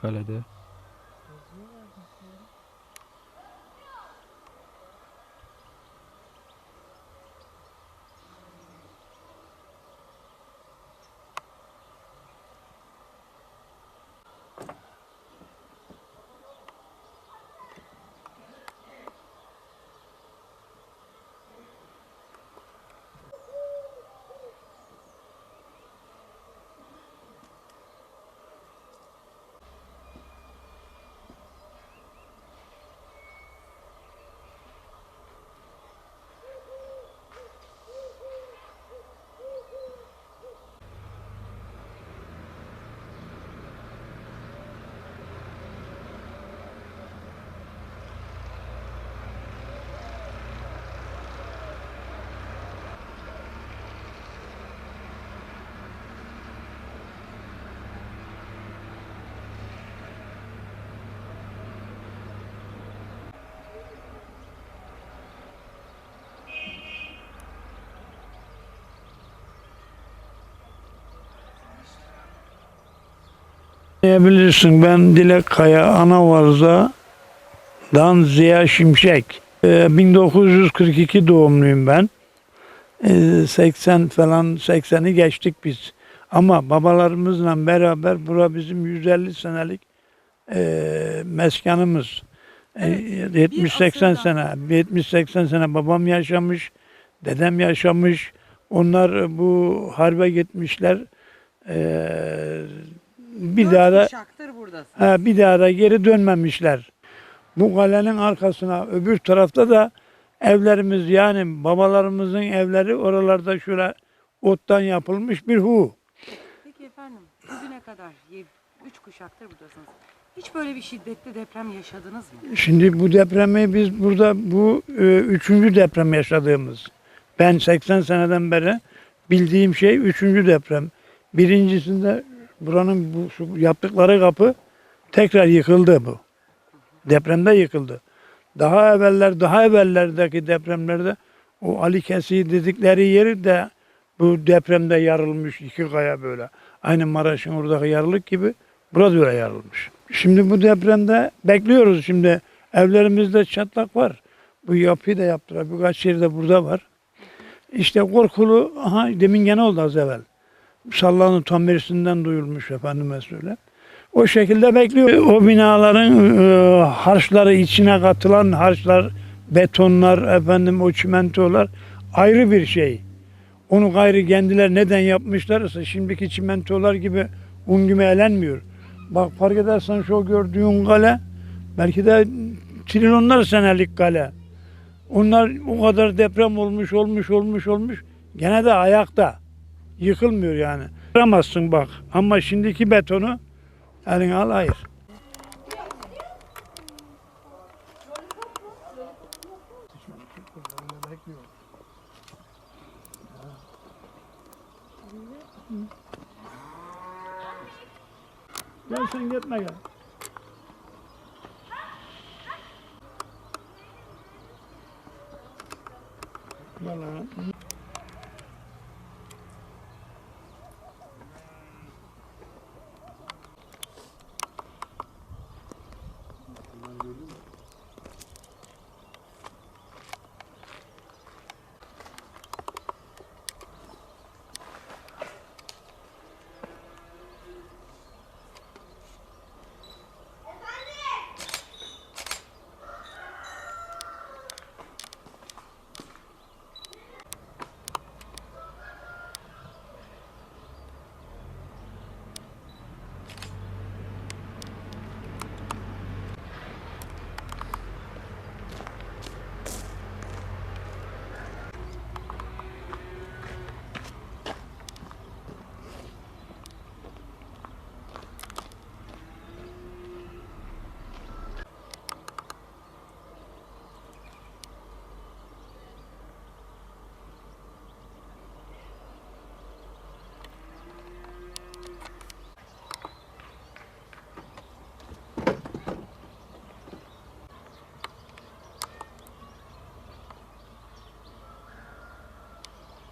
kalede. Bilirsin ben Dilek Kaya Anavarza'dan Ziya Şimşek. Ee, 1942 doğumluyum ben. Ee, 80 falan 80'i geçtik biz. Ama babalarımızla beraber bura bizim 150 senelik e, meskanımız. E, 70-80 sene, 70-80 sene babam yaşamış, dedem yaşamış. Onlar bu harbe gitmişler. Ee, bir daha da kuşaktır buradasın. Ha, bir daha da geri dönmemişler. Bu kalenin arkasına öbür tarafta da evlerimiz yani babalarımızın evleri oralarda şöyle ottan yapılmış bir hu. Peki efendim bugüne kadar ye- üç kuşaktır buradasınız. Hiç böyle bir şiddetli deprem yaşadınız mı? Şimdi bu depremi biz burada bu e, üçüncü deprem yaşadığımız. Ben 80 seneden beri bildiğim şey üçüncü deprem. Birincisinde buranın bu şu yaptıkları kapı tekrar yıkıldı bu. Depremde yıkıldı. Daha evveller, daha evvellerdeki depremlerde o Ali Kesi dedikleri yeri de bu depremde yarılmış iki kaya böyle. Aynı Maraş'ın oradaki yarılık gibi burada öyle yarılmış. Şimdi bu depremde bekliyoruz şimdi evlerimizde çatlak var. Bu yapıyı da yaptılar. Birkaç yerde burada var. İşte korkulu, aha demin gene oldu az evvel. Sallanın tam birisinden duyulmuş efendime söyle. O şekilde bekliyor. O binaların e, harçları içine katılan harçlar, betonlar, efendim o çimentolar ayrı bir şey. Onu gayrı kendiler neden yapmışlarsa şimdiki çimentolar gibi un gibi elenmiyor. Bak fark edersen şu gördüğün kale belki de trilyonlar senelik kale. Onlar o kadar deprem olmuş olmuş olmuş olmuş gene de ayakta. Yıkılmıyor yani. Kıramazsın bak ama şimdiki betonu eline al ayır. Gel sen gitme gel. Vallahi